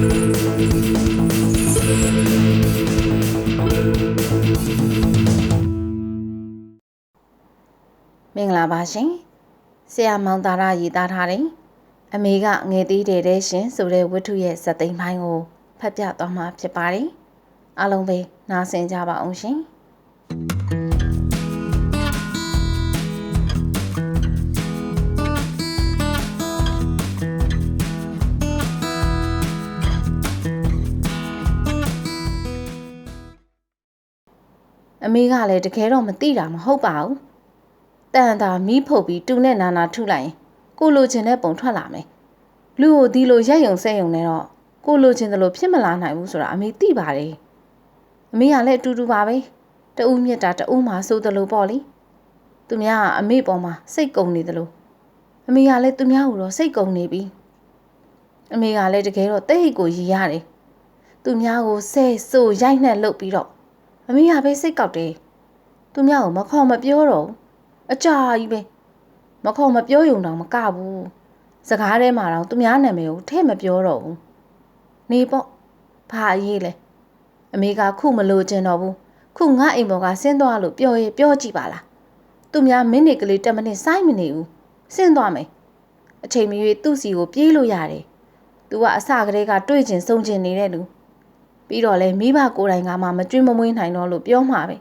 မင်္ဂလာပါရှင်ဆရာမောင်တာရရေးသားထားတယ်အမေကငယ်သေးတယ်တဲ့ရှင်ဆိုတဲ့ဝတ္ထုရဲ့ဇာတ်သိမ်းပိုင်းကိုဖတ်ပြသွားမှာဖြစ်ပါတယ်အားလုံးပဲနားဆင်ကြပါအောင်ရှင် အမေကလည်းတကယ်တော့မသိတာမဟုတ်ပါဘူးတန်တာမီးဖုတ်ပြီးတူနဲ့နာနာထုလိုက်ရင်ကိုလိုချင်တဲ့ပုံထွက်လာမယ်လူကိုဒီလိုရက်ယုံဆက်ယုံနေတော့ကိုလိုချင်တယ်လို့ဖြစ်မလာနိုင်ဘူးဆိုတာအမေသိပါတယ်အမေကလည်းအတူတူပါပဲတဦးမြတ်တာတဦးမှဆိုတယ်လို့ပေါ့လေသူများကအမေပေါ်မှာစိတ်ကုန်နေတယ်လို့အမေကလည်းသူများကိုတော့စိတ်ကုန်နေပြီအမေကလည်းတကယ်တော့တဲ့ဟိတ်ကိုရည်ရတယ်သူများကိုဆဲဆိုရိုက်နှက်လုပ်ပြီးတော့ အမေကပဲစိတ်ကောက်တယ်သူများကိုမခေါ်မပြောတော့ဘူးအကြာကြီးပဲမခေါ်မပြောယုံတော့မကဘူးစကားထဲမှာတော့သူများနာမည်ကိုထည့်မပြောတော့ဘူးနေပေါ့ဘာအရေးလဲအမေကခုမလို့ကျင်တော့ဘူးခုငါအိမ်ပေါ်ကဆင်းသွားလို့ပြောရဲပြောကြည့်ပါလားသူများမိနစ်ကလေး10မိနစ်စိုက်မနေဘူးဆင်းသွားမယ်အချိန်မရွေးသူ့စီကိုပြေးလို့ရတယ်သူကအစကတည်းကတွေ့ကျင်စုံကျင်နေတဲ့လူ ပြီးတော့လဲမိဘကိုယ်တိုင်ကမှမကျွေးမမွေးနိုင်တော့လို့ပြောမှာပဲ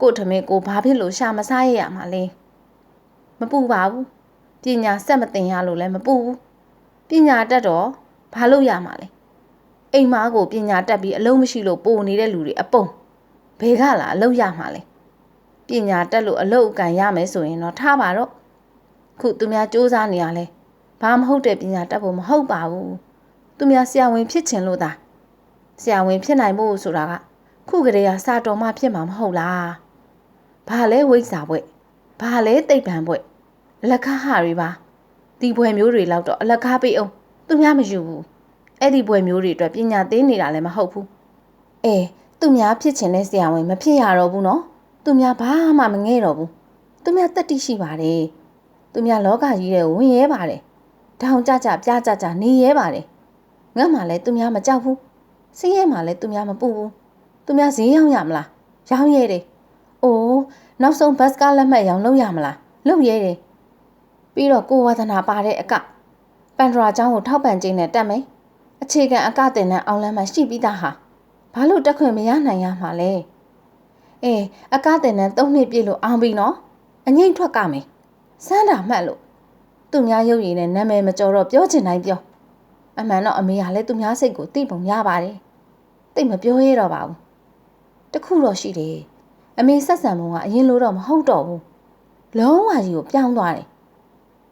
ကို့ထမင်းကိုဘာဖြစ်လို့ရှာမစားရရမှာလဲမပူပါဘူးပညာစက်မတင်ရလို့လည်းမပူဘူးပညာတက်တော့ဘာလို့ရမှာလဲအိမ်မားကိုပညာတက်ပြီးအလုံးမရှိလို့ပိုနေတဲ့လူတွေအပုံဘယ်ကလာအလုံးရမှာလဲပညာတက်လို့အလုံးအကန်ရမယ်ဆိုရင်တော့ထားပါတော့ခုသူများစူးစမ်းနေရလဲဘာမဟုတ်တဲ့ပညာတက်ဖို့မဟုတ်ပါဘူးသူများဆရာဝန်ဖြစ်ချင်လို့သာ ဆရာဝန်ဖြစ်နိုင်ဖို့ဆိုတာကခုကလေးကစာတော်မှဖြစ်မှာမဟုတ်လားဘာလဲဝိဇ္ဇာဘွဲ့ဘာလဲတိတ်ပံဘွဲ့အလကားဟာတွေပါဒီဘွယ်မျိုးတွေလောက်တော့အလကားပေးအောင်သူများမယူဘူးအဲ့ဒီဘွယ်မျိုးတွေအတွက်ပညာသေးနေတာလည်းမဟုတ်ဘူးအေးသူများဖြစ်ချင်တဲ့ဆရာဝန်မဖြစ်ရတော့ဘူးနော်သူများဘာမှမငဲ့တော့ဘူးသူများတက်တိရှိပါတယ်သူများလောကကြီးတဲ့ဝင်ရဲပါတယ်ထောင်ကြကြပြားကြကြနေရဲပါတယ်ငတ်မှလည်းသူများမကြောက်ဘူး စင်းရဲမှလည်းသူများမပူဘူးသူများဈေးရောက်ရမလားရောင်းရဲတယ်အိုးနောက်ဆုံးဘတ်ကားလက်မှတ်ရောင်းလုပ်ရမလားလုပ်ရဲတယ်ပြီးတော့ကိုဝါသနာပါတဲ့အကပန်ဒရာကျောင်းကိုထောက်ပံ့ခြင်းနဲ့တက်မယ်အခြေခံအကတင်တဲ့အောင်လမ်းမှာရှိပြီးသားဟာဘာလို့တက်ခွင့်မရနိုင်ရမှာလဲအေးအကတင်တဲ့၃နှစ်ပြည့်လို့အောင်ပြီနော်အငိမ့်ထွက်ကမယ်စမ်းတာမှတ်လို့သူများရုပ်ရည်နဲ့နာမည်မကျော်တော့ပြောချင်တိုင်းပြော အမှန်တော့အမေကလည်းသူများစိတ်ကိုသိပုံရပါတယ်သိမပြောရတော့ပါဘူးတခုတော့ရှိတယ်အမေဆက်ဆံပုံကအရင်လိုတော့မဟုတ်တော့ဘူးလုံးဝကြီးကိုပြောင်းသွားတယ်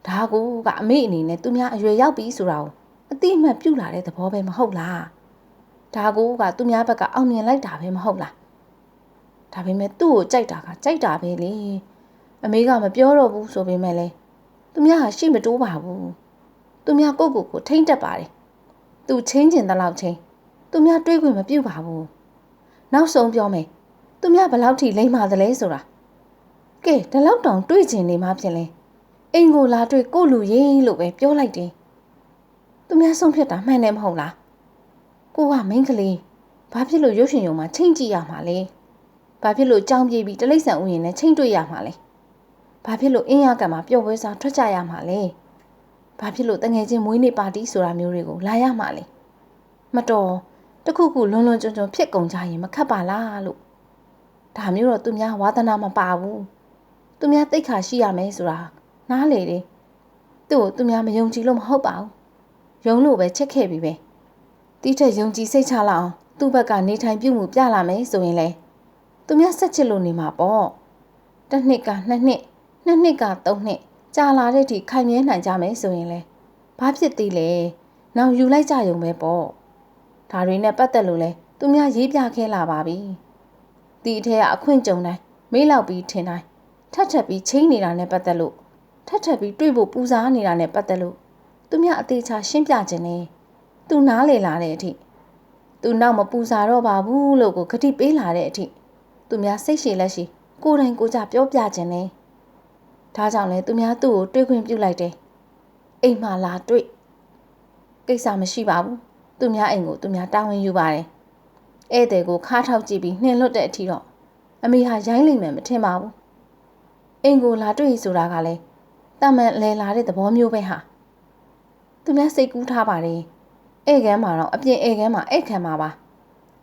ဒါကူကအမေအနေနဲ့သူများအရွယ်ရောက်ပြီဆိုတာကိုအတိအမှတ်ပြုလာတဲ့သဘောပဲမဟုတ်လားဒါကူကသူများဘက်ကအောင်မြင်လိုက်တာပဲမဟုတ်လားဒါပေမဲ့သူ့ကိုကြိုက်တာကကြိုက်တာပဲလေအမေကမပြောတော့ဘူးဆိုပေမဲ့လေသူများဟာရှိမတိုးပါဘူး သူများကိုကိုကိုထိမ့်တက်ပါတယ်သူချင်းကျင်တဲ့လောက်ချင်းသူများတွေးခွင့်မပြုပါဘူးနောက်ဆုံးပြောမယ်သူများဘလောက်ထိလိမ့်ပါသလဲဆိုတာကဲဒီလောက်တောင်တွေးကျင်နေမှဖြစ်လဲအိမ်ကိုလာတွေ့ကိုလူရင်းလို့ပဲပြောလိုက်တယ်သူများဆုံးဖြတ်တာမှန်တယ်မဟုတ်လားကိုကမိန်းကလေးဘာဖြစ်လို့ရုပ်ရှင်ရုံမှာချိန်ကြည့်ရမှာလဲဘာဖြစ်လို့ကြောင်းပြေးပြီးတလိษံဥယျာဉ်နဲ့ချိန်တွေ့ရမှာလဲဘာဖြစ်လို့အင်းရကံမှာပျော်ပွဲစားထွက်ကြရမှာလဲ ဘာဖြစ်လို့တငယ်ချင်းမွေးနေ့ပါတီဆိုတာမျိုးတွေကိုလာရမှာလဲမတော်တခုခုလွန်လွန်ကျွံကျွံဖြစ်ကုန်ကြရင်မခက်ပါလားလို့ဒါမျိုးတော့သူများဝါသနာမပါဘူးသူများတိတ်ခါရှိရမယ်ဆိုတာနားလေတယ်သူ့ကိုသူများမယုံကြည်လို့မဟုတ်ပါဘူးယုံလို့ပဲချက်ခဲ့ပြီပဲတိထက်ယုံကြည်စိတ်ချလာအောင်သူ့ဘက်ကနေထိုင်ပြုမှုပြလာမယ်ဆိုရင်လေသူများဆက်ချစ်လို့နေမှာပေါ့တစ်နှစ်ကနှစ်နှစ်နှစ်နှစ်ကသုံးနှစ် ကြာလာတဲ့အထိခိုင်မြဲနိုင်ကြမယ်ဆိုရင်လေဘာဖြစ်သေးလဲနောက်ယူလိုက်ကြရုံပဲပေါ့ဒါတွေနဲ့ပတ်သက်လို့လဲသူများရေးပြခဲလာပါပြီဒီအထက်ကအခွင့်ကြုံတိုင်းမေးလောက်ပြီးထင်တိုင်းထပ်ထပ်ပြီးချင်းနေတာနဲ့ပတ်သက်လို့ထပ်ထပ်ပြီးတွေ့ဖို့ပူစားနေတာနဲ့ပတ်သက်လို့သူများအသေးချာရှင်းပြခြင်းနဲ့သူနားလေလာတဲ့အထိသူနောက်မပူစားတော့ပါဘူးလို့ကိုဂတိပေးလာတဲ့အထိသူများစိတ်ရှည်လက်ရှိကိုယ်တိုင်ကိုကြပြောပြခြင်းနဲ့ ဒါကြောင့်လဲသူများသူ့ကိုတွေးခွင့်ပြုလိုက်တယ်အိမ်မှာလာတွေ့ကိစ္စမရှိပါဘူးသူများအိမ်ကိုသူများတာဝန်ယူပါတယ်ဧည့်သည်ကိုခါထောက်ကြည့်ပြီးနှင်လွတ်တဲ့အထိတော့အမေဟာရိုင်းလိမ့်မယ်မထင်ပါဘူးအိမ်ကိုလာတွေ့ဆိုတာကလည်းတမန်လဲလာတဲ့သဘောမျိုးပဲဟာသူများစိတ်ကူးထားပါတယ်ဧည့်ကန်းမှာတော့အပြင်ဧည့်ကန်းမှာဧည့်ခံမှာပါ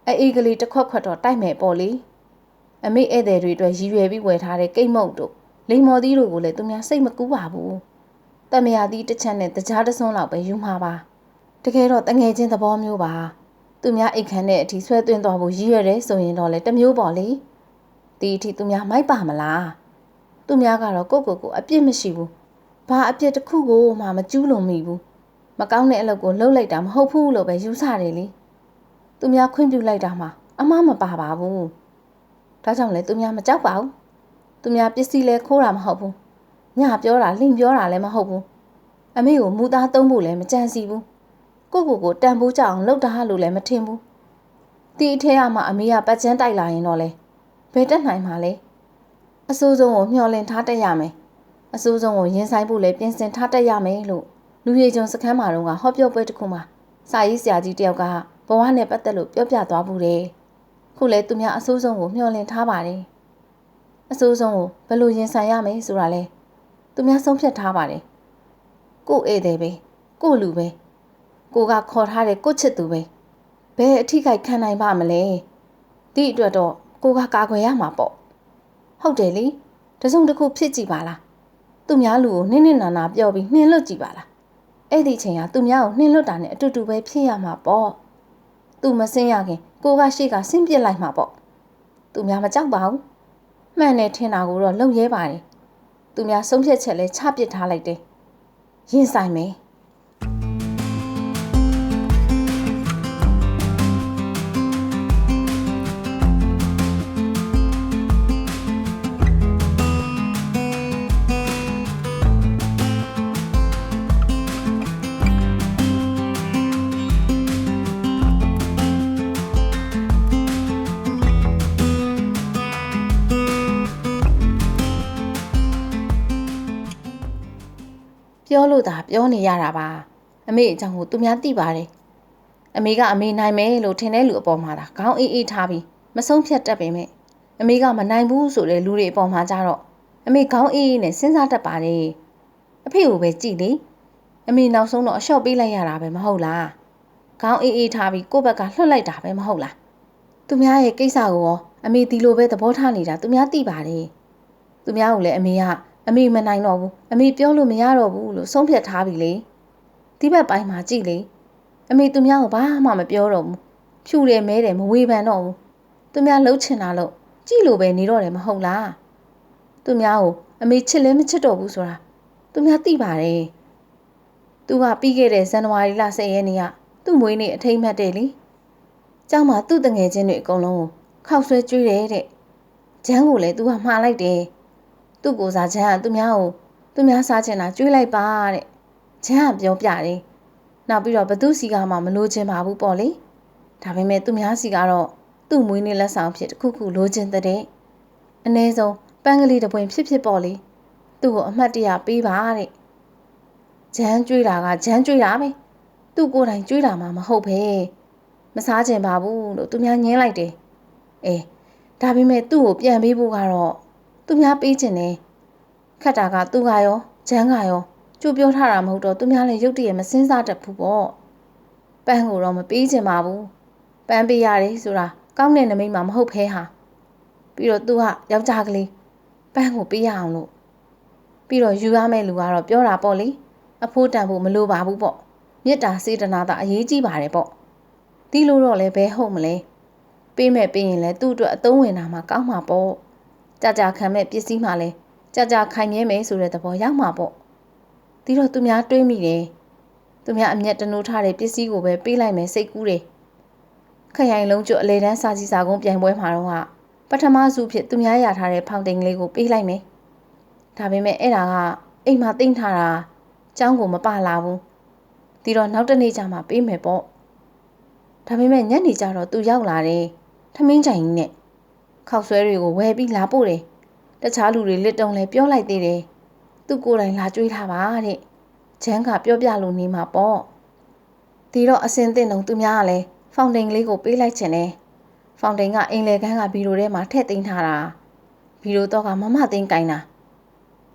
အေးကလေးတစ်ခွက်ခွက်တော့တိုက်မယ်ပေါ့လေအမေဧည့်သည်တွေအတွက်ရည်ရွယ်ပြီးဝယ်ထားတဲ့ကိတ်မုတ်တို့ လိမ္မော်သီးတို့ကိုလည်းသူများစိတ်မကူးပါဘူးတမယာသီးတစ်ချက်နဲ့တကြားတစွန်းလောက်ပဲယူမှာပါတကယ်တော့တငယ်ချင်းသဘောမျိုးပါသူများအိတ်ခမ်းတဲ့အထိဆွဲသွင်းသွားဖို့ရည်ရွယ်တယ်ဆိုရင်တော့လေတမျိုးပေါ့လေဒီအထိသူများမိုက်ပါမလားသူများကတော့ကိုယ့်ကိုယ်ကိုအပြစ်မရှိဘူးဘာအပြစ်တစ်ခုကိုမှမကျူးလွန်မိဘူးမကောင်းတဲ့အလုပ်ကိုလုပ်လိုက်တာမဟုတ်ဘူးလို့ပဲယူဆတယ်လေသူများခွင့်ပြုလိုက်တာမှအမမပါပါဘူးဒါကြောင့်လေသူများမကြောက်ပါဘူး သူများပစ္စည်းလဲခိုးတာမဟုတ်ဘူးညပြောတာလှင်ပြောတာလည်းမဟုတ်ဘူးအမေကိုမူသားသုံးဖို့လည်းမကြံစီဘူးကိုကိုကိုတန်ဖိုးကြအောင်လှုပ်တာလို့လည်းမထင်ဘူးတီအထဲကမှအမေကပတ်ချမ်းတိုက်လာရင်တော့လေဘယ်တက်နိုင်မှာလဲအစိုးဆုံးကိုမျှော်လင့်ထားတတ်ရမယ်အစိုးဆုံးကိုရင်ဆိုင်ဖို့လည်းပြင်ဆင်ထားတတ်ရမယ်လို့လူရည်ကျုံစခန်းမှာတော့ဟောပြောပွဲတစ်ခုမှာစာရေးဆရာကြီးတယောက်ကဘဝနဲ့ပတ်သက်လို့ပြောပြသွားဘူးတယ်ခုလဲသူများအစိုးဆုံးကိုမျှော်လင့်ထားပါတယ် အစိုးဆုံးကိုဘယ်လိုရင်ဆိုင်ရမယ်ဆိုတာလဲသူများဆုံးဖြတ်ထားပါတယ်ကို့ဧည့်သည်ပဲကို့လူပဲကိုကခေါ်ထားတဲ့ကို့ချစ်သူပဲဘယ်အထိခိုက်ခံနိုင်ပါမလဲဒီအတွက်တော့ကိုကကာကွယ်ရမှာပေါ့ဟုတ်တယ်လေတစုံတစ်ခုဖြစ်ကြည့်ပါလားသူများလူကိုနင်းနင်းနာနာပြောပြီးနှင်းလွတ်ကြည့်ပါလားအဲ့ဒီချိန်ကသူများကိုနှင်းလွတ်တာနဲ့အတူတူပဲဖြစ်ရမှာပေါ့သူမစင်းရခင်ကိုကရှေ့ကဆင်းပြစ်လိုက်မှာပေါ့သူများမကြောက်ပါဘူး မှန်တယ်ထင်တာကိုတော့လုံရဲပါတယ်သူများဆုံးဖြတ်ချက်လဲချပစ်ထားလိုက်တယ်ရင်ဆိုင်မယ် ပြောလို့သာပြောနေရတာပါအမေအကြောင်းကိုသူများသိပါတယ်အမေကအမေနိုင်မယ်လို့ထင်တဲ့လူအပေါ်မှာသာခေါင်းအေးအေးထားပြီးမဆုံးဖြတ်တတ်ပေမဲ့အမေကမနိုင်ဘူးဆိုတဲ့လူတွေအပေါ်မှာကြတော့အမေခေါင်းအေးအေးနဲ့စဉ်းစားတတ်ပါတယ်အဖေကိုပဲကြည့်လေအမေနောက်ဆုံးတော့အလျှော့ပေးလိုက်ရတာပဲမဟုတ်လားခေါင်းအေးအေးထားပြီးကိုယ့်ဘက်ကလှုပ်လိုက်တာပဲမဟုတ်လားသူများရဲ့ကိစ္စကိုရောအမေဒီလိုပဲသဘောထားနေတာသူများသိပါတယ်သူများကိုလည်းအမေက အမေမနိုင်တော့ဘူးအမေပြောလို့မရတော့ဘူးလို့ဆုံးဖြတ်ထားပြီလေဒီဘက်ပိုင်းမှာကြည့်လေအမေသူများကိုဘာမှမပြောတော့ဘူးဖြူတယ်မဲတယ်မဝေဖန်တော့ဘူးသူများလှုပ်ချင်တာလို့ကြည့်လို့ပဲနေတော့တယ်မဟုတ်လားသူများကိုအမေချစ်လဲမချစ်တော့ဘူးဆိုတာသူများသိပါတယ်သူကပြီးခဲ့တဲ့ဇန်နဝါရီလ10ရက်နေ့ကသူ့မွေးနေ့အထိမ်းမှတ်တယ်လေကျောင်းမှာသူ့တငယ်ချင်းတွေအကုန်လုံးကိုခောက်ဆွဲကျွေးတယ်တဲ့ဂျမ်းကိုလည်းသူကမှားလိုက်တယ် သူ့ကိုစားချမ်းကသူများကိုသူများစားချင်တာကျွေးလိုက်ပါတဲ့ချမ်းကပြောပြတယ်နောက်ပြီးတော့ဘသူစီကမှမလိုချင်ပါဘူးပေါ့လေဒါပေမဲ့သူများစီကတော့သူ့မွေးနေ့လက်ဆောင်ဖြစ်တစ်ခုခုလိုချင်တဲ့အနည်းဆုံးပန်းကလေးတစ်ပွင့်ဖြစ်ဖြစ်ပေါ့လေသူ့ကိုအမှတ်တရပေးပါတဲ့ဂျမ်းကျွေးတာကဂျမ်းကျွေးတာပဲသူ့ကိုယ်တိုင်ကျွေးတာမှမဟုတ်ပဲမစားချင်ပါဘူးလို့သူများညင်းလိုက်တယ်အေးဒါပေမဲ့သူ့ကိုပြန်ပေးဖို့ကတော့ သူများပေးချင်တယ်ခတ်တာကသူကရောဂျမ်းကရောကျိုးပြောထားတာမဟုတ်တော့သူများလည်းရုတ်တရက်မစင်းစားတတ်ဘူးပေါ့ပန်းကိုတော့မပေးချင်ပါဘူးပန်းပေးရတယ်ဆိုတာကောင်းတဲ့နမိတ်မှမဟုတ်ဖဲဟာပြီးတော့သူကယောက်ျားကလေးပန်းကိုပေးရအောင်လို့ပြီးတော့ယူရမယ့်လူကတော့ပြောတာပေါ့လေအဖိုးတန်ဖို့မလိုပါဘူးပေါ့မေတ္တာစေတနာသာအရေးကြီးပါတယ်ပေါ့ဒီလိုတော့လည်းဘဲဟုတ်မလဲပေးမဲ့ပေးရင်လည်းသူ့အတွက်အသုံးဝင်တာမှကောင်းမှာပေါ့ ကြကြခံမဲ့ပစ္စည်းမှလည်းကြကြခိုင်မြဲမယ်ဆိုတဲ့သဘောရောက်မှာပေါ့ဒီတော့သူများတွေးမိတယ်သူများအမျက်တနိုးထားတဲ့ပစ္စည်းကိုပဲပေးလိုက်မယ်စိတ်ကူးတယ်ခရိုင်လုံးကျွတ်အလေတန်းစာစီစာကုန်းပြိုင်ပွဲမှာတော့ပထမစုဖြစ်သူများရထားတဲ့ဖောင်တိန်လေးကိုပေးလိုက်မယ်ဒါပေမဲ့အဲ့ဒါကအိမ်မှာတင်ထားတာကျောင်းကိုမပလာဘူးဒီတော့နောက်တနေ့ကျမှပေးမယ်ပေါ့ဒါပေမဲ့ညနေကျတော့သူရောက်လာတယ်ထမင်းကြိုင်ကြီးနဲ့ ခောက်ဆွဲတွေကိုဝယ်ပြီးလာပို့တယ်တခြားလူတွေလက်တုံလည်းပြောလိုက်သေးတယ်သူကိုယ်တိုင်လာကြွေးထားပါတဲ့ချမ်းကပြောပြလို့နေမှာပေါ့ဒီ ဒီတော့အစင်တင်တော့သူများကလည်းဖောင်တိန်ကလေးကိုပေးလိုက်ချင်တယ်ဖောင်တိန်ကအိမ်လေကန်းကဘီရိုထဲမှာထည့်သိမ်းထားတာဘီရိုတော့ကမမသိန်းကင်တာ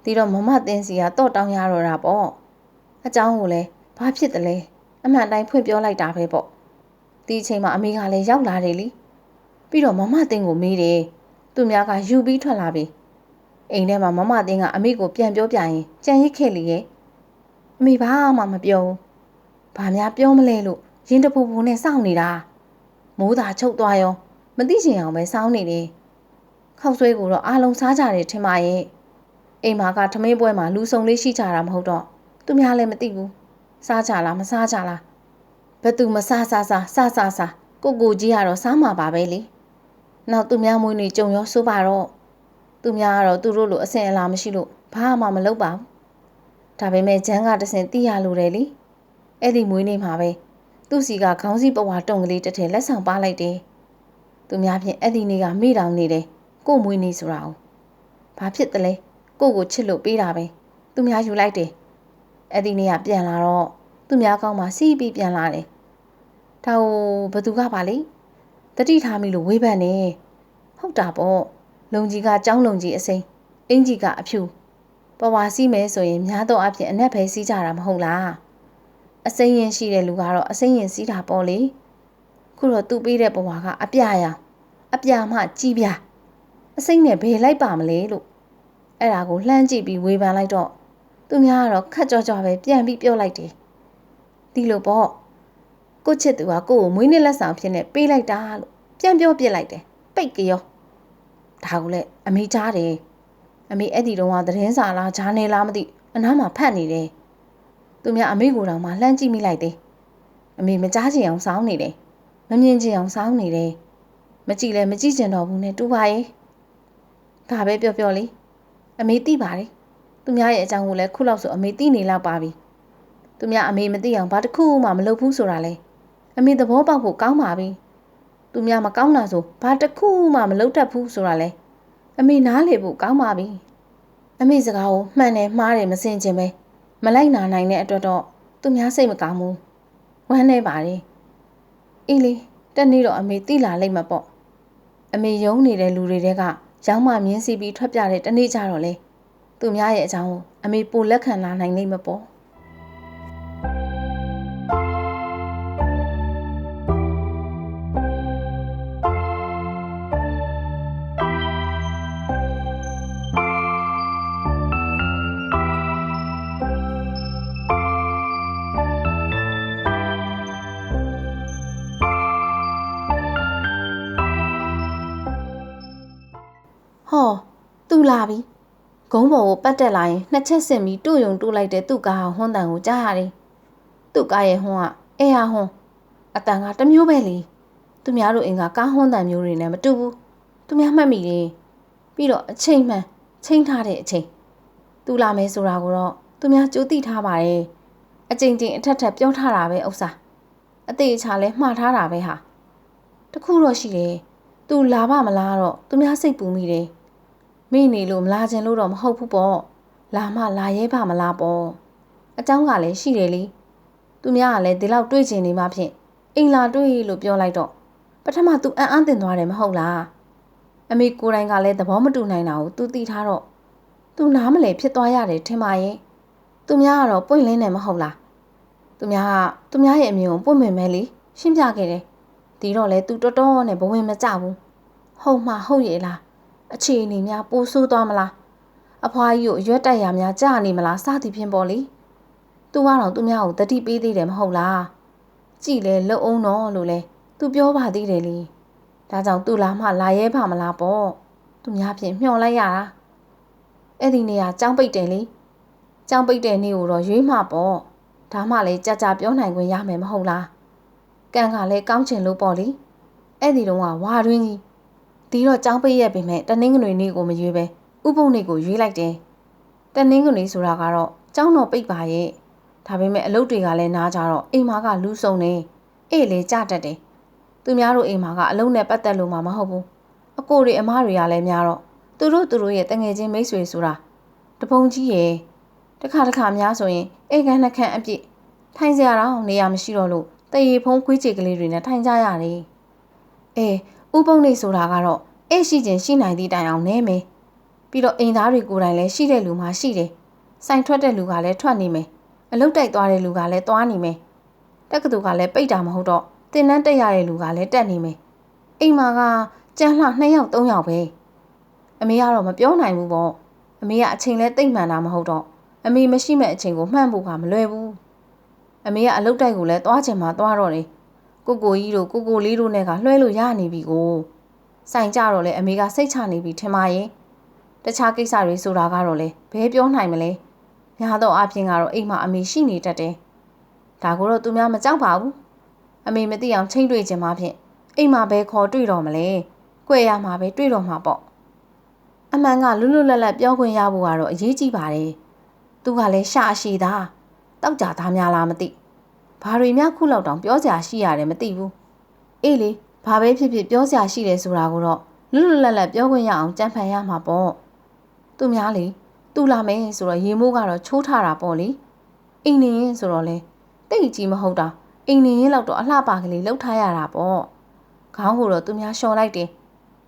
ဒီတော့မမသိန်းစီကတော့တောင်းရတော့တာပေါ့အเจ้าကိုလည်းဘာဖြစ်တယ်လဲအမှန်တိုင်းဖွင့်ပြောလိုက်တာပဲပေါ့ဒီအချိန်မှာအမေကလည်းရောက်လာတယ်လी ပြီးတော့မမသိန်းကိုမေးတယ်သူများကယူပြီးထွက်လာပြီအိမ်ထဲမှာမမသိန်းကအမေကိုပြန်ပြောပြရင်ကြံရစ်ခဲ့လေရဲ့အမေဘာမှမပြောဘူးဘာများပြောမလဲလို့ရင်တပူပူနဲ့စောင့်နေတာမိုးသာချုပ်သွားရောမသိချင်အောင်ပဲစောင်းနေတယ်ခောက်ဆွဲကိုတော့အားလုံးစားကြတယ်ထင်ပါရဲ့အိမ်မှာကထမင်းပွဲမှာလူစုံလေးရှိကြတာမဟုတ်တော့သူများလည်းမသိဘူးစားကြလားမစားကြလားဘယ်သူမစားစားစားစားစားစားကိုကိုကြီးကတော့စားမှာပါပဲလေ နောက်သူများမွေးနေကြုံရောဆိုပါတော့သူများကတော့သူတို့လိုအဆင်အလာမရှိလို့ဘာမှမလုပ်ပါဘူးဒါပေမဲ့ဂျန်ကတဆင်သိရလို့တယ်လေအဲ့ဒီမွေးနေမှာပဲသူ့စီကခေါင်းစည်းပဝါတုံကလေးတစ်ထည်လက်ဆောင်ပါလိုက်တယ်သူများဖြင့်အဲ့ဒီနေ့ကမိတောင်နေတယ်ကို့မွေးနေဆိုတာ哦ဘာဖြစ်တလဲကို့ကိုချစ်လို့ပေးတာပဲသူများယူလိုက်တယ်အဲ့ဒီနေ့ကပြန်လာတော့သူများကောင်းမှစီးပြီးပြန်လာတယ်ဒါဟိုဘသူကပါလေ တတိထားမိလို့ဝေးပန်နေဟုတ်တာပေါ့လုံကြီးကကြောင်းလုံကြီးအစိမ်းအင်ကြီးကအဖြူပဝါစီးမယ်ဆိုရင်များတော့အဖြစ်အနက်ပဲစီးကြတာမဟုတ်လားအစိမ်းရင်ရှိတဲ့လူကတော့အစိမ်းရင်စီးတာပေါ့လေခုတော့သူ့ပေးတဲ့ပဝါကအပြရောင်အပြမှကြီးပြအစိမ်းနဲ့ဘယ်လိုက်ပါမလဲလို့အဲ့ဒါကိုလှမ်းကြည့်ပြီးဝေဖန်လိုက်တော့သူများကတော့ခက်ကြောကြောပဲပြန်ပြီးပြောလိုက်တယ်ဒီလိုပေါ့ ကိုချစ်သူကကိုကိုမွေးနေ့လက်ဆောင်ဖြစ်နေပေးလိုက်တာလို့ပြန်ပြောပြစ်လိုက်တယ်ပိတ်ကြောဒါကိုလည်းအမေကြားတယ်အမေအဲ့ဒီတုန်းကသတင်းစာလားဂျာနယ်လားမသိအနားမှာဖတ်နေတယ်သူများအမေကိုတောင်မှလှမ်းကြည့်မိလိုက်တယ်အမေမကြားချင်အောင်စောင်းနေတယ်မမြင်ချင်အောင်စောင်းနေတယ်မကြည့်လဲမကြည့်ချင်တော့ဘူးနဲ့တူပါရဲ့ဒါပဲပြောပြောလေအမေသိပါတယ်သူများရဲ့အကြောင်းကိုလည်းခုလောက်ဆိုအမေသိနေလောက်ပါပြီသူများအမေမသိအောင်ဘာတစ်ခုမှမလုပ်ဘူးဆိုတာလေ အမေသဘောပေါက်ဖို့ကောင်းပါပြီသူများမကောင်းတာဆိုဘာတစ်ခုမှမလုပ်တတ်ဘူးဆိုတာလေအမေနားလေဖို့ကောင်းပါပြီအမေစကားကိုမှန်တယ်မှားတယ်မစင်ခြင်းပဲမလိုက်နာနိုင်တဲ့အတွက်တော့သူများစိတ်မကောင်းဘူးဝမ်းနေပါတယ်အေးလေတက်နေတော့အမေတိလာလိုက်မှာပေါ့အမေယုံနေတဲ့လူတွေတဲကရောင်းမမြင်းစီပြီးထွက်ပြတဲ့တနေ့ကြတော့လေသူများရဲ့အကြောင်းကိုအမေပိုလက်ခံလာနိုင်လိမ့်မပေါ့ လာပြီဂုံးပေါ်ကိုပတ်တက်လာရင်နှစ်ချက်ဆင်ပြီးတို့ယုံတို့လိုက်တဲ့သူ့ကားဟွန်းတန်ကိုကြားရတယ်သူ့ကားရဲ့ဟွန်းကအဲဟာဟွန်းအတန်ကတစ်မျိုးပဲလေသူများတို့အင်ကကားဟွန်းတန်မျိုးတွေနဲ့မတူဘူးသူများမှတ်မိတယ်ပြီးတော့အချိန်မှန်ချိန်ထားတဲ့အချိန်သူလာမယ်ဆိုတာကိုတော့သူများကြိုးသိထားပါတယ်အချိန်ချင်းအထက်ထက်ပြောထားတာပဲဥစ္စာအသေးချာလဲမှားထားတာပဲဟာတခုတော့ရှိတယ်သူလာပါမလားတော့သူများစိတ်ပူမိတယ် မိနေလို့မလာခြင်းလို့တော့မဟုတ်ဘူးပေါ့လာမှလာရဲပါမလားပေါ့အเจ้าကလည်းရှိတယ်လေသူများကလည်းဒီလောက်တွေ့ချင်နေမှဖြင့်အိမ်လာတွေ့လို့ပြောလိုက်တော့ပထမသူအံ့အံ့တင်သွားတယ်မဟုတ်လားအမေကိုယ်တိုင်ကလည်းသဘောမတူနိုင်တာကိုသူသိထားတော့သူနားမလဲဖြစ်သွားရတယ်ထင်ပါရဲ့သူများကတော့ပွင့်လင်းနေမဟုတ်လားသူများကသူများရဲ့အမြင်ကိုပွင့်မြင်မဲလေရှင်းပြခဲ့တယ်ဒီတော့လေသူတော်တော်နဲ့ဘဝင်မကြဘူးဟုတ်မှဟုတ်ရဲ့လား အခြေအနေများပိုဆိုးသွားမလားအဖွားကြီးကိုရွက်တက်ရများကြာနေမလားစသည်ဖြင့်ပေါ့လေသူကတော့သူများကိုတတိပေးသေးတယ်မဟုတ်လားကြည်လဲလုံအောင်တော့လို့လဲသူပြောပါသေးတယ်လေဒါကြောင့်သူလာမှလာရဲပါမလားပေါ့သူများဖြင့်မျှော်လိုက်ရတာအဲ့ဒီနေရာចောင်းပိတ်တယ်လေចောင်းပိတ်တဲ့နေ့ကိုတော့ရွေးမှပေါ့ဒါမှလည်းကြကြပြောနိုင်ခွင့်ရမယ်မဟုတ်လားကံကလည်းကောင်းချင်လို့ပေါ့လေအဲ့ဒီတော့ကဝါတွင်းကြီး ဒီတော့ចောင်းပိတ်ရက်ပေမဲ့တနင်္ဂနွေနေ့ကိုမရွေးပဲဥပုံနေ့ကိုရွေးလိုက်တယ်တနင်္ဂနွေဆိုတာကတော့ចောင်းတော်ပိတ်ပါရဲ့ဒါပေမဲ့အလုပ်တွေကလည်းနားကြတော့အိမ်မာကလူးစုံနေအေးလေကြတတ်တယ်သူများတို့အိမ်မာကအလုပ်နဲ့ပတ်သက်လို့မှမဟုတ်ဘူးအကိုတွေအမတွေကလည်းများတော့သူတို့သူတို့ရဲ့တငယ်ချင်းမိတ်ဆွေဆိုတာတပုံကြီးရဲ့တခါတခါများဆိုရင်အိမ်ခန်းနှခန်းအပြစ်ထိုင်စရာတော့နေရာမရှိတော့လို့တရေဖုံးခွေးချေကလေးတွေနဲ့ထိုင်ကြရတယ်အဲ ဥပုံနေဆိုတာကတော့အဲ့ရှိခြင်းရှိနိုင်သည့်တိုင်အောင်နဲမယ်ပြီးတော့အိမ်သားတွေကိုယ်တိုင်လည်းရှိတဲ့လူမှရှိတယ်ဆိုင်ထွက်တဲ့လူကလည်းထွက်နေမယ်အလုတ်တိုက်သွားတဲ့လူကလည်းသွားနေမယ်တက္ကသိုလ်ကလည်းပိတ်တာမဟုတ်တော့တင်တန်းတက်ရတဲ့လူကလည်းတက်နေမယ်အိမ်မှာကကြမ်းလှ2ယောက်3ယောက်ပဲအမေကတော့မပြောနိုင်ဘူးပေါ့အမေကအချိန်လဲတိတ်မှန်တာမဟုတ်တော့အမေမရှိမဲ့အချိန်ကိုမှန်းဖို့ကမလွယ်ဘူးအမေကအလုတ်တိုက်ကိုလည်းသွားချင်မှသွားတော့တယ် ကိုကိုကြီးတို့ကိုကိုလေးတို့နဲ့ကလွှဲလို့ရနေပြီကိုဆိုင်ကြတော့လေအမေကစိတ်ချနေပြီထင်ပါရဲ့တခြားကိစ္စတွေဆိုတာကတော့လေဘယ်ပြောနိုင်မလဲများတော့အပြင်ကတော့အိမ်မှာအမေရှိနေတတ်တယ်ဒါကိုတော့သူများမကြောက်ပါဘူးအမေမသိအောင်ချိန်တွေ့ခြင်းမဖြင့်အိမ်မှာဘယ်ခေါ်တွေ့တော့မလဲကြွယ်ရမှာပဲတွေ့တော့မှာပေါ့အမှန်ကလွတ်လွတ်လပ်လပ်ပြောခွင့်ရဖို့ကတော့အရေးကြီးပါတယ်သူကလည်းရှာအရှိသားတောက်ကြသားများလားမသိဘာ တွေများခုလောက်တောင်ပြောစရာရှိရတယ်မသိဘူးအေးလေဘာပဲဖြစ်ဖြစ်ပြောစရာရှိတယ်ဆိုတာကိုတော့လွတ်လွတ်လပ်လပ်ပြောခွင့်ရအောင်ကြံဖန်ရမှာပေါ့သူများလေသူလာမယ်ဆိုတော့ရေမိုးကတော့ချိုးထတာပေါ့လေအိမ်နေရင်ဆိုတော့လေတိတ်ကြီးမဟုတ်တာအိမ်နေရင်လောက်တော့အလှပါကလေးလှုပ်ထားရတာပေါ့ခေါင်းကိုတော့သူများလျှော်လိုက်တယ်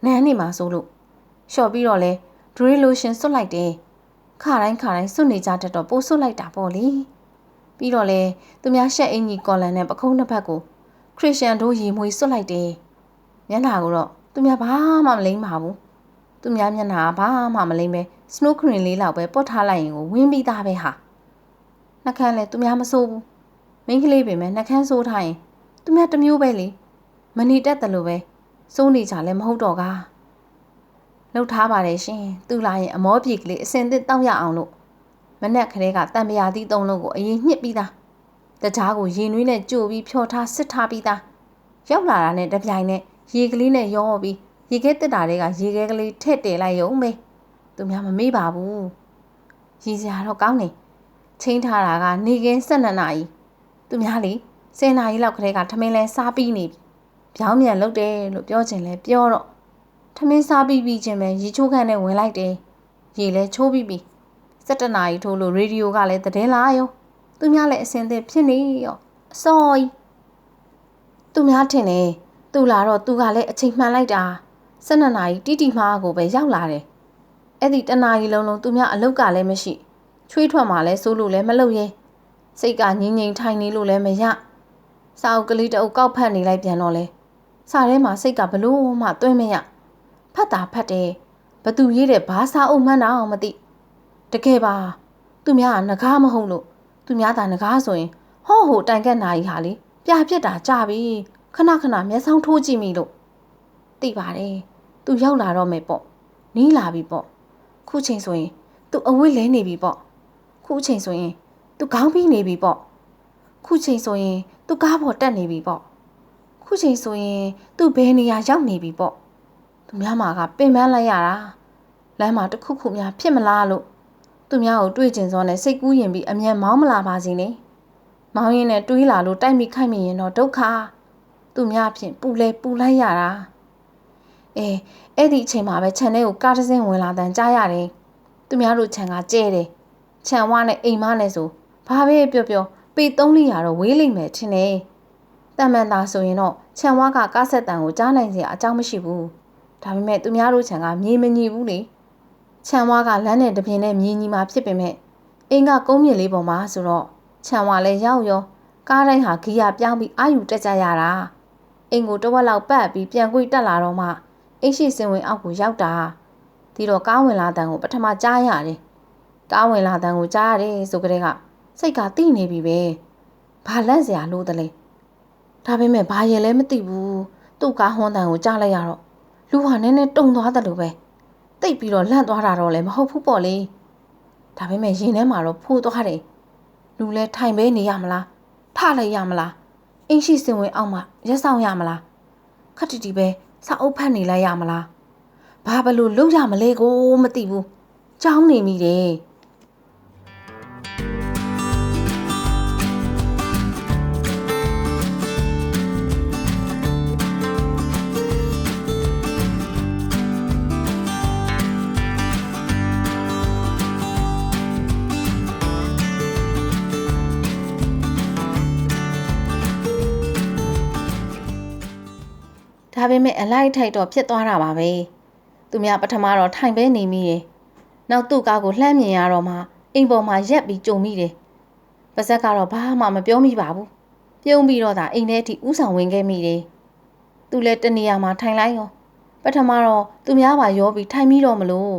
နန်းနေမှာဆိုလို့လျှော်ပြီးတော့လဲဒရီလိုရှင်စွတ်လိုက်တယ်ခါတိုင်းခါတိုင်းစွတ်နေကြတတ်တော့ပိုးစွတ်လိုက်တာပေါ့လေ ပြီးတော့လဲသူများရှက်အင်ကြီးကော်လန်နဲ့ပခုံးတစ်ဖက်ကိုခရစ်ယာန်တို့ရေမွေစွတ်လိုက်တယ်မျက်နှာကိုတော့သူများဘာမှမလိမ့်ပါဘူးသူများမျက်နှာဘာမှမလိမ့်ပဲ snow cream လေးလောက်ပဲပုတ်ထားလိုက်ရင်ကိုဝင်းပြီးသားပဲဟာနှကန်းလဲသူများမစိုးဘူးမိန်းကလေးပင်မဲ့နှကန်းဆိုးထားရင်သူများတစ်မျိုးပဲလေမနေတတ်တယ်လို့ပဲစိုးနေကြလဲမဟုတ်တော့ကားလှုပ်ထားပါတယ်ရှင်သူလာရင်အမောပြေကလေးအစင်သစ်တောက်ရအောင်လို့ မနက်ကလေးကတံပရာသီးသုံးလုံးကိုအရင်ညှစ်ပြီးသားတကြားကိုရင်နွေးနဲ့ကြိုပြီးဖြော်ထားစစ်ထားပြီးသားရောက်လာတာနဲ့တပြိုင်နဲ့ရေကလေးနဲ့ရောပြီးရေခဲတက်တာတွေကရေခဲကလေးထည့်တယ်လိုက်ရုံပဲသူများမမေ့ပါဘူးရည်စရာတော့ကောင်းနေချင်းထားတာကနေကင်း12နာရီသူများလေ10နာရီလောက်ကလေးကထမင်းလဲစားပြီးနေပြီပြောင်းမြန်လုပ်တယ်လို့ပြောချင်လဲပြောတော့ထမင်းစားပြီးပြီးချင်းပဲရေချိုးခန့်နဲ့ဝင်လိုက်တယ်ရေလဲချိုးပြီးပြီ 17နာရီထိုးလို့ရေဒီယိုကလည်းသတင်းလာရောသူများလည်းအစင်သစ်ဖြစ်နေရောအစောကြီးသူများထင်တယ်သူလာတော့သူကလည်းအချိန်မှန်လိုက်တာ12နာရီတိတိမားကိုပဲရောက်လာတယ်အဲ့ဒီတနာရီလုံးလုံးသူများအလုတ်ကလည်းမရှိချွေးထွက်မှလည်းစိုးလို့လည်းမလုပ်ရဲစိတ်ကငြိမ်ငြိမ်ထိုင်နေလို့လည်းမရစာအုပ်ကလေးတအုပ်ကောက်ဖတ်နေလိုက်ပြန်တော့လဲစာထဲမှာစိတ်ကဘလို့မှသွင်းမရဖတ်တာဖတ်တယ်ဘသူရေးတဲ့ဘာစာအုပ်မှန်းတော့မသိ တကယ်ပါသူများကငကားမဟုတ်လို့သူများသာငကားဆိုရင်ဟော့ဟိုတိုင်ကက်နာကြီးဟာလေပြပြစ်တာကြပြီခဏခဏမျက်စောင်းထိုးကြည့်မိလို့သိပါတယ်သူရောက်လာတော့မယ်ပေါ့နီးလာပြီပေါ့ခုချိန်ဆိုရင်သူအဝတ်လဲနေပြီပေါ့ခုချိန်ဆိုရင်သူခေါင်းပြီးနေပြီပေါ့ခုချိန်ဆိုရင်သူကားပေါ်တက်နေပြီပေါ့ခုချိန်ဆိုရင်သူဘယ်နေရာရောက်နေပြီပေါ့သူများမှာကပင်ပန်းလိုက်ရတာလမ်းမှာတခုခုများဖြစ်မလားလို့ သူများကိုတွေ့ကျင်စောနဲ့စိတ်ကူးရင်ပြီးအမြန်မောင်းမလာပါစေနဲ့မောင်းရင်နဲ့တွေးလာလို့တိုက်မိခိုက်မိရင်တော့ဒုက္ခသူများဖြင့်ပူလဲပူလိုက်ရတာအဲအဲ့ဒီအချိန်မှာပဲခြံထဲကိုကားတစ်စင်းဝင်လာတန်ကြားရတယ်သူများတို့ခြံကကျဲတယ်ခြံဝါနဲ့အိမ်မနဲ့ဆိုဘာပဲပြောပြောပေ3လီရတော့ဝေးလိမ့်မယ်ထင်တယ်တမန်သားဆိုရင်တော့ခြံဝါကကားဆက်တန်ကိုကြားနိုင်စရာအကြောင်းမရှိဘူးဒါပေမဲ့သူများတို့ခြံကမြေမညီဘူးလေ ခြံဝါကလမ်းနဲ့တပြင်းနဲ့မြေညီမှာဖြစ်ပေမဲ့အင်းကကုန်းမြင့်လေးပေါ်မှာဆိုတော့ခြံဝါလည်းရောက်ရောကားတိုင်းဟာဂီယာပြောင်းပြီးအာယူတက်ကြရတာအင်းကိုတဝက်လောက်ပတ်ပြီးပြန်ကွေ့တက်လာတော့မှအိတ်ရှိစင်ဝင်အောက်ကိုရောက်တာဒီတော့ကားဝင်လာတန်ကိုပထမကြားရတယ်ကားဝင်လာတန်ကိုကြားရတယ်ဆိုကြတဲ့ကစိတ်ကတိနေပြီပဲဘာလက်စရာလို့တလဲဒါပေမဲ့ဘာရယ်လဲမသိဘူးသူ့ကားဟွန်းတန်ကိုကြားလိုက်ရတော့လူဟာနည်းနည်းတုံသွားတယ်လို့ပဲ တိတ်ပြီးတော့လန့်သွားတာတော့လည်းမဟုတ်ဘူးပေါ့လေဒါပေမဲ့ရင်ထဲမှာတော့ဖိုးသွားတယ်လူလဲထိုင်ပဲနေရမလားထလိုက်ရမလားအင်းရှိစင်ဝင်အောက်မှာရက်ဆောင်ရမလားခက်တီတီပဲစာအုပ်ဖတ်နေလိုက်ရမလားဘာဘလို့လုပ်ရမလဲကိုမသိဘူးကြောင်းနေမိတယ် ဒါပေမဲ့အလိုက်ထိုက်တော့ဖြစ်သွားတာပါပဲသူများပထမတော့ထိုင်ပဲနေမိတယ်နောက်သူ့ကားကိုလှမ်းမြင်ရတော့မှအိမ်ပေါ်မှာရက်ပြီးကြုံမိတယ်ပါဇက်ကတော့ဘာမှမပြောမိပါဘူးပြုံးပြီးတော့သာအိမ်ထဲထိဥဆောင်ဝင်ခဲ့မိတယ်သူလည်းတနေရာမှာထိုင်လိုက်ရောပထမတော့သူများပါရောပြီးထိုင်ပြီးတော့မလို့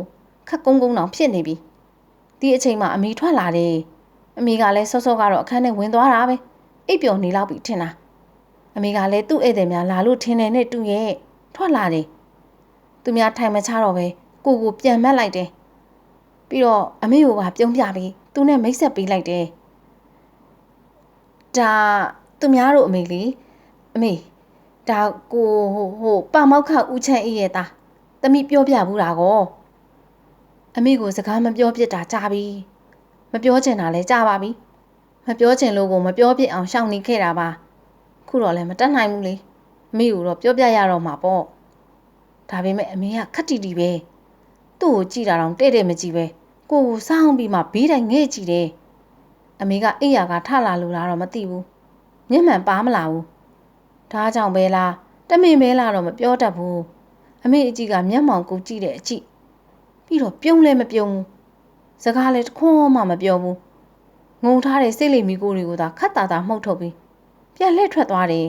ခက်ကုန်းကုန်းတောင်ဖြစ်နေပြီဒီအချိန်မှာအမေထွက်လာတယ်အမေကလည်းစောစောကတော့အခန်းထဲဝင်သွားတာပဲအိပ်ပျော်နေလောက်ပြီထင်တာ အမေကလည်းသူ့ဧည့်သည်များလာလို့ထင်းတယ်နဲ့တူရဲ့ထွက်လာတယ်သူများထိုင်မချတော့ပဲကိုကိုပြန်မက်လိုက်တယ်ပြီးတော့အမေကိုပါပြုံးပြပြီးသူနဲ့မိတ်ဆက်ပေးလိုက်တယ်ဒါသူများတို့အမေလေအမေဒါကိုဟိုဟိုပါမောက်ခဦးချမ်းအေးရဲ့သားတမိပြောပြဘူးတာကောအမေကိုစကားမပြောပြစ်တာကြာပြီမပြောချင်တာလည်းကြာပါပြီမပြောချင်လို့ကိုမပြောပြစ်အောင်ရှောင်နေခဲ့တာပါ ခုတော့လည်းမတတ်နိုင်ဘူးလေအမေကိုတော့ပြောပြရတော့မှာပေါ့ဒါပေမဲ့အမေကခက်တီတီပဲသူ့ကိုကြည်တာတော့တဲ့တဲ့မကြည့်ပဲကိုကိုစောင်းပြီးမှဘေးတိုင်းငဲ့ကြည့်တယ်အမေကအိယာကထလာလို့လားတော့မသိဘူးမျက်မှန်ပါမလာဘူးဒါကြောင့်ပဲလားတမင်ပဲလားတော့မပြောတတ်ဘူးအမေအကြည့်ကမျက်မှောင်ကိုကြည့်တဲ့အကြည့်ပြီးတော့ပြုံးလဲမပြုံးဘူးစကားလည်းတခွန်းမှမပြောဘူးငုံထားတဲ့စိတ်လိမ်မီကိုတွေကိုသာခတ်တာတာမှုတ်ထုတ်ပြီး ပြန်လှည့်ထွက်သွားတယ်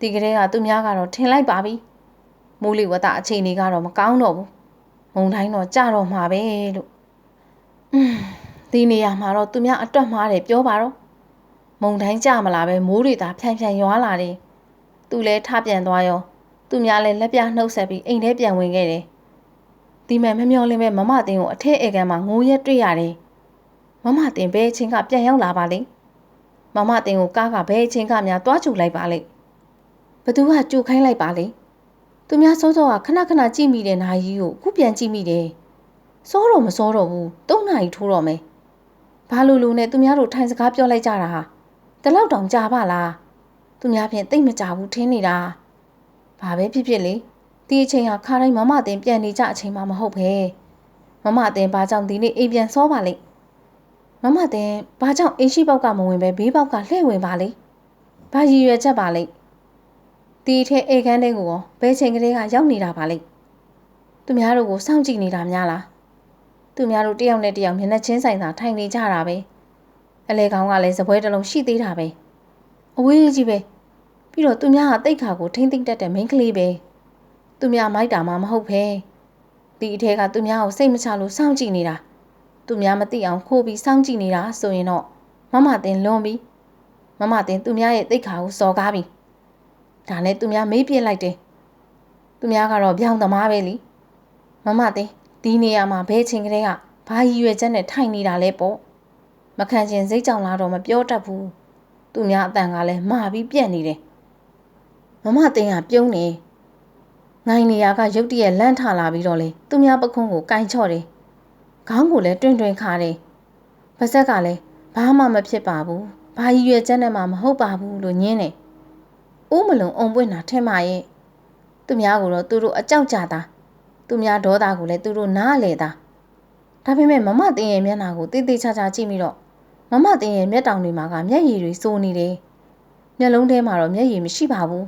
ဒီကလေးကသူများကတော့ထင်လိုက်ပါပြီမိုးလေဝသအခြေအနေကတော့မကောင်းတော့ဘူးမုံတိုင်းတော့ကြတော့မှာပဲလို့อืมဒီနေရာမှာတော့သူများအတွတ်မှားတယ်ပြောပါတော့မုံတိုင်းကြမလားပဲမိုးတွေသာဖြန့်ဖြန့်ရွာလာတယ်သူလဲထပြန်သွားရောသူများလဲလက်ပြနှုတ်ဆက်ပြီးအိမ်ထဲပြန်ဝင်ခဲ့တယ်ဒီမဲ့မမျောလင်းပဲမမတင်ကိုအထက်အေကန်မှာငိုရက်တွေ့ရတယ်မမတင်ဘဲချင်းကပြန်ရောက်လာပါလေမ မတင်ကိုကားကဘဲချင်းကများတွားချူလိုက်ပါလေဘသူကကြိုခိုင်းလိုက်ပါလေသူများစောစောကခဏခဏကြည့်မိတဲ့နာကြီးကိုခုပြန်ကြည့်မိတယ်စောတော့မစောတော့ဘူး၃နာရီထိုးတော့မယ်ဘာလို့လို့နဲ့သူများတို့ထိုင်စကားပြောလိုက်ကြတာဟာတလောက်တောင်ကြာပါလားသူများဖြင့်တိတ်မကြဘူးထင်းနေတာဘာပဲဖြစ်ဖြစ်လေဒီအချိန်ဟာခါတိုင်းမမတင်ပြန်နေကြအချိန်မှမဟုတ်ပဲမမတင်ဘာကြောင့်ဒီနေ့အိမ်ပြန်စောပါလိမ့် မမတင်ဘာကြောင့်အိမ်ရှိပေါက်ကမဝင်ပဲဘေးပေါက်ကလှည့်ဝင်ပါလိမ့်ဘာရည်ရွယ်ချက်ပါလိမ့်ဒီထဲအိမ်ခန်းတဲ့ကိုဘယ်ချိန်ကလေးကရောက်နေတာပါလိမ့်သူများတို့ကိုစောင့်ကြည့်နေတာများလားသူများတို့တယောက်နဲ့တယောက်မျက်နှာချင်းဆိုင်သာထိုင်နေကြတာပဲအလဲကောင်ကလည်းစပွဲတစ်လုံးရှိသေးတာပဲအဝေးကြီးပဲပြီးတော့သူများကတိတ်ခါကိုထိမ့်သိမ့်တက်တဲ့မိန်းကလေးပဲသူများမိုက်တာမှမဟုတ်ပဲဒီအထက်ကသူများကိုစိတ်မချလို့စောင့်ကြည့်နေတာ သူများမသိအောင်ခိုးပြီးစောင့်ကြည့်နေတာဆိုရင်တော့မမတင်လွန်ပြီမမတင်သူများရဲ့တိတ်ခါကိုစော်ကားပြီဒါနဲ့သူများမေးပြစ်လိုက်တယ်သူများကတော့ပြောင်းသမားပဲလीမမတင်ဒီနေရာမှာဘဲချင်းကလေးကဘာရည်ရွယ်ချက်နဲ့ထိုင်နေတာလဲပေါ့မခံချင်စိတ်ကြောင်လာတော့မပြောတတ်ဘူးသူများအတန်ကလည်းမှာပြီးပြက်နေတယ်မမတင်ကပြုံးနေငိုင်းနေရကရုတ်တရက်လန့်ထလာပြီးတော့လေသူများပခုံးကိုကင်ချော့တယ် ခေါင်းကိုလည်းတွင်တွင်ခါတယ်ပါဇက်ကလည်းဘာမှမဖြစ်ပါဘူးဘာရည်ရွယ်ချက်နဲ့မှမဟုတ်ပါဘူးလို့ညင်းတယ်ဦးမလုံအုံပွင့်တာထဲမှာရဲ့သူများကိုတော့သူတို့အကြောက်ကြတာသူများဒေါသကိုလည်းသူတို့နားလေတာဒါပေမဲ့မမတင်ရဲ့မျက်နှာကိုတိတိကျကျကြည့်ပြီးတော့မမတင်ရဲ့မျက်တောင်တွေမှာကမျက်ရည်တွေစိုးနေတယ်မျက်လုံးထဲမှာတော့မျက်ရည်မရှိပါဘူး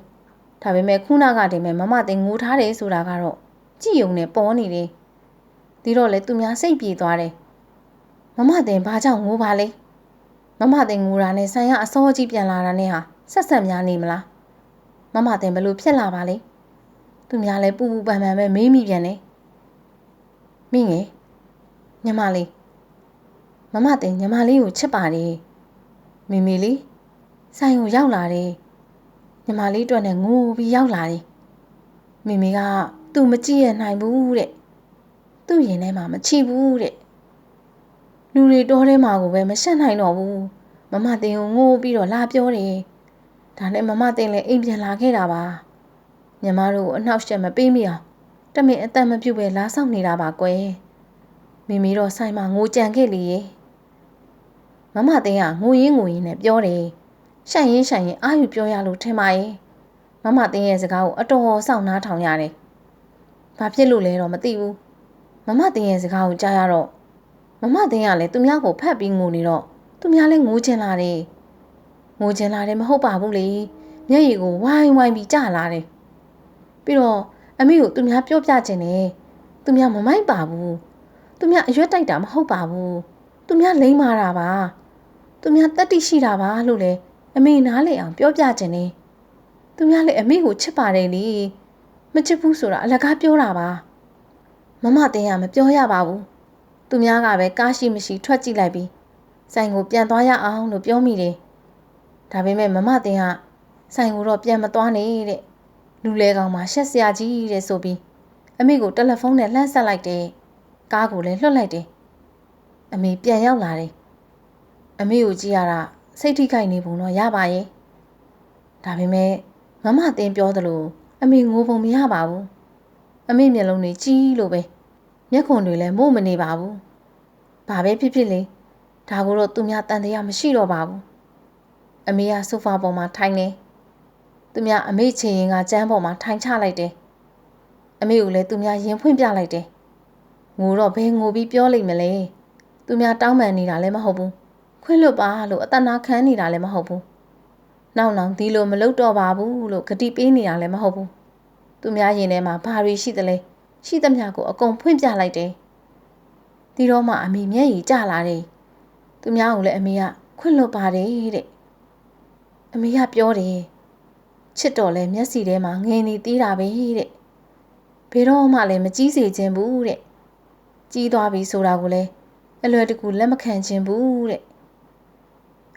ဒါပေမဲ့ခုနကတည်းကမမတင်ငိုထားတယ်ဆိုတာကတော့ကြည်ယုံနဲ့ပေါ်နေတယ် ဒီတော့လေသူများစိတ်ပြေသွားတယ်မမတင်ဘာကြောင့်ငိုပါလဲမမတင်ငိုတာနဲ့ဆိုင်ရအစောကြီးပြန်လာတာနဲ့ဟာဆက်ဆက်များနေမလားမမတင်ဘလို့ဖြစ်လာပါလဲသူများလဲပူပူပန်ပန်ပဲမေးမိပြန်တယ်မိငယ်ညီမလေးမမတင်ညီမလေးကိုချစ်ပါတယ်မိမိလေးဆိုင်ကိုရောက်လာတယ်ညီမလေးအတွက်နဲ့ငိုပြီးရောက်လာတယ်မိမိကသူ့မကြည့်ရနိုင်ဘူး တဲ့ သူ့ရင်ထဲမှာမချီဘူးတဲ့လူတွေတောထဲမှာကိုပဲမရှက်နိုင်တော့ဘူးမမတင်ကိုငိုပြီးတော့လာပြောတယ်ဒါနဲ့မမတင်လည်းအိမ်ပြန်လာခဲ့တာပါညီမတို့အနှောက်အယှက်မပေးမိအောင်တမင်အသက်မပြုတ်ပဲလာဆောင်နေတာပါကွယ်မိမိတော့ဆိုင်မှာငိုကြံခဲ့လေရဲ့မမတင်ကငိုရင်းငိုရင်းနဲ့ပြောတယ်ရှိုင်ရင်ရှိုင်ရင်အာယူပြောရလို့ထင်ပါရဲ့မမတင်ရဲ့စကားကိုအတော်စောင့်နားထောင်ရတယ်ဘာဖြစ်လို့လဲတော့မသိဘူး မမတင်ရဲ့စကားကိုကြားရတော့မမတင်ကလည်းသူများကိုဖတ်ပြီးငိုနေတော့သူများလည်းငိုချင်လာတယ်ငိုချင်လာတယ်မဟုတ်ပါဘူးလေမျက်ရည်ကိုဝိုင်းဝိုင်းပြီးကျလာတယ်ပြီးတော့အမေကိုသူများပြောပြခြင်းနဲ့သူများမမိုက်ပါဘူးသူများအရွက်တိုက်တာမဟုတ်ပါဘူးသူများလိမ့်မာတာပါသူများတတ်တိရှိတာပါလို့လေအမေနားလေအောင်ပြောပြခြင်းနဲ့သူများလည်းအမေကိုချစ်ပါတယ်လေမချစ်ဘူးဆိုတာအလကားပြောတာပါ မမတင်ရမပြောရပါဘူးသူများကပဲကားရှိမရှိထွက်ကြည့်လိုက်ပြီးဆိုင်ကိုပြန်သွားရအောင်လို့ပြောမိတယ်ဒါပေမဲ့မမတင်ကဆိုင်ကိုတော့ပြန်မသွားနဲ့တဲ့လူလဲကောင်မှရှက်စရာကြီးတဲ့ဆိုပြီးအမေကိုတယ်လီဖုန်းနဲ့လှမ်းဆက်လိုက်တယ်ကားကိုလည်းလွှတ်လိုက်တယ်အမေပြန်ရောက်လာတယ်အမေကိုကြည့်ရတာစိတ်ထိခိုက်နေပုံတော့ရပါရဲ့ဒါပေမဲ့မမတင်ပြောသလိုအမေငိုပုံမရပါဘူးအမေမျက်လုံးတွေကြီးလို့ပဲ မျက်ခွန်တွေလည်းမို့မနေပါဘူးဘာပဲဖြစ်ဖြစ်လေဒါကိုတော့သူများတန်တရားမရှိတော့ပါဘူးအမေကဆိုဖာပေါ်မှာထိုင်နေသူများအမေချေရင်ကကျမ်းပေါ်မှာထိုင်ချလိုက်တယ်အမေကိုလည်းသူများရင်ဖွင့်ပြလိုက်တယ်ငိုတော့ဘယ်ငိုပြီးပြောလိုက်မလဲသူများတောင်းပန်နေတာလည်းမဟုတ်ဘူးခွင့်လွတ်ပါလို့အတနာခံနေတာလည်းမဟုတ်ဘူးနောက်နောက်ဒီလိုမလုပ်တော့ပါဘူးလို့ဂတိပေးနေတာလည်းမဟုတ်ဘူးသူများရင်ထဲမှာဘာတွေရှိသလဲ ရှိသမျှကိုအကုန်ဖွင့်ပြလိုက်တယ်ဒီတော့မှအမေမျက်ရည်ကျလာတယ်သူများကလည်းအမေကခွင့်လွတ်ပါတယ်တဲ့အမေကပြောတယ်ချစ်တော်လဲမျက်စီထဲမှာငင်းနေသေးတာပဲတဲ့ဘယ်တော့မှလည်းမကြီးစေခြင်းဘူးတဲ့ကြီးသွားပြီဆိုတာကိုလည်းအလွယ်တကူလက်မခံခြင်းဘူးတဲ့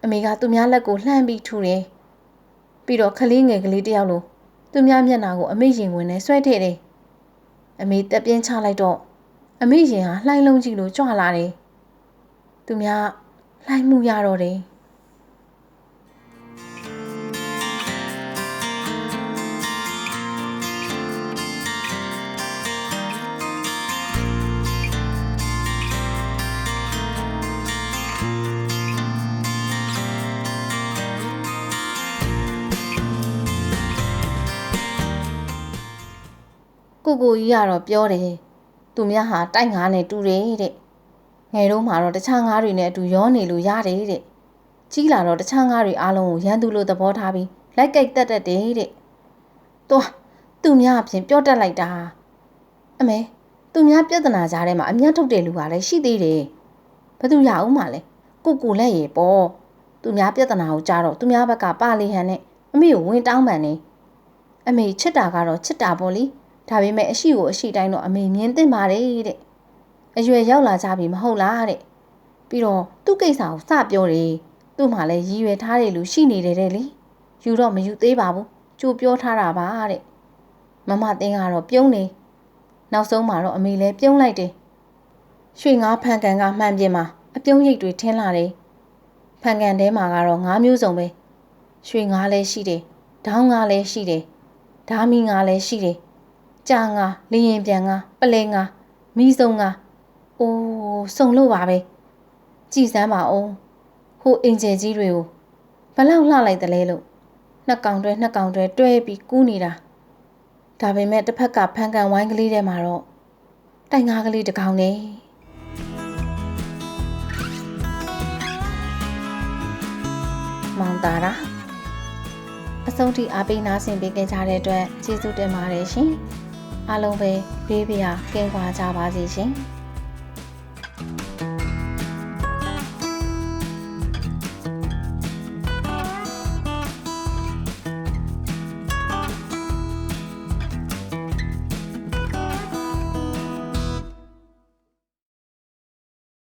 အမေကသူများလက်ကိုလှမ်းပြီးထူတယ်ပြီးတော့ခလေးငယ်ကလေးတယောက်လိုသူများမျက်နှာကိုအမေရင်ဝင်နဲ့ဆွဲထည့်တယ် အမေတက်ပြင်းချလိုက်တော့အမေရင်ဟာလှိုင်းလုံးကြီးလိုကြွလာတယ်သူများလှိုင်းမှုရတော့တယ် ကိုကိုကြီးကတော့ပြောတယ်သူများဟာတိုက်ငါးနဲ့တူတယ်တဲ့ငယ်တော့မှတော့တခြားငါးတွေနဲ့အတူရောနေလို့ရတယ်တဲ့ကြီးလာတော့တခြားငါးတွေအားလုံးကိုရန်သူလိုသဘောထားပြီးလိုက်ကြိုက်တက်တက်တယ်တဲ့သွားသူများအပြင်ပြောတတ်လိုက်တာအမေသူများပြဿနာကြားထဲမှာအမျက်ထုတ်တဲ့လူကလည်းရှိသေးတယ်ဘသူရအောင်မလဲကိုကိုလက်ရေပေါ့သူများပြဿနာကိုကြားတော့သူများဘက်ကပါလီဟန်နဲ့အမေကိုဝင်တောင်းပန်နေအမေချစ်တာကတော့ချစ်တာပေါ့လေ ဒါပေမဲ့အရှိကိုအရှိတိုင်းတော့အမေမြင်သိပါတယ်တဲ့အရွယ်ရောက်လာကြပြီမဟုတ်လားတဲ့ပြီးတော့သူ့ကိစ္စကိုစပြောတယ်သူ့မှာလည်းရည်ရွယ်ထားတဲ့လူရှိနေတယ်တဲ့လေယူတော့မယူသေးပါဘူးကြိုပြောထားတာပါတဲ့မမတင်းကတော့ပြုံးနေနောက်ဆုံးမှာတော့အမေလည်းပြုံးလိုက်တယ်ရွှေငါးဖန်ကန်ကမှန်ပြင်းမှာအပြုံးရိပ်တွေထင်းလာတယ်ဖန်ကန်ထဲမှာကတော့ငါးမျိုးစုံပဲရွှေငါးလည်းရှိတယ်ဒေါင်းငါးလည်းရှိတယ်ဓာမီငါးလည်းရှိတယ် ကြာငါလျင်ပြန်ငါပလဲငါမီးစုံငါအိုးစုံလို့ပါပဲကြည်စမ်းပါအောင်ဟိုအင်ဂျယ်ကြီးတွေကိုဘလောက်လှလိုက်တယ်လဲလို့နှစ်ကောင်တွဲနှစ်ကောင်တွဲတွဲပြီးကူးနေတာဒါပေမဲ့တစ်ဖက်ကဖန်ကန်ဝိုင်းကလေးထဲမှာတော့တိုင်ငါးကလေးတစ်ကောင်နေမောင်တာရာအဆုံးထိအားပေးနားဆင်ပေးကြတဲ့အတွက်ကျေးဇူးတင်ပါတယ်ရှင် အားလုံးပဲဘေးပြာကင်းကွာကြပါစေရှင်။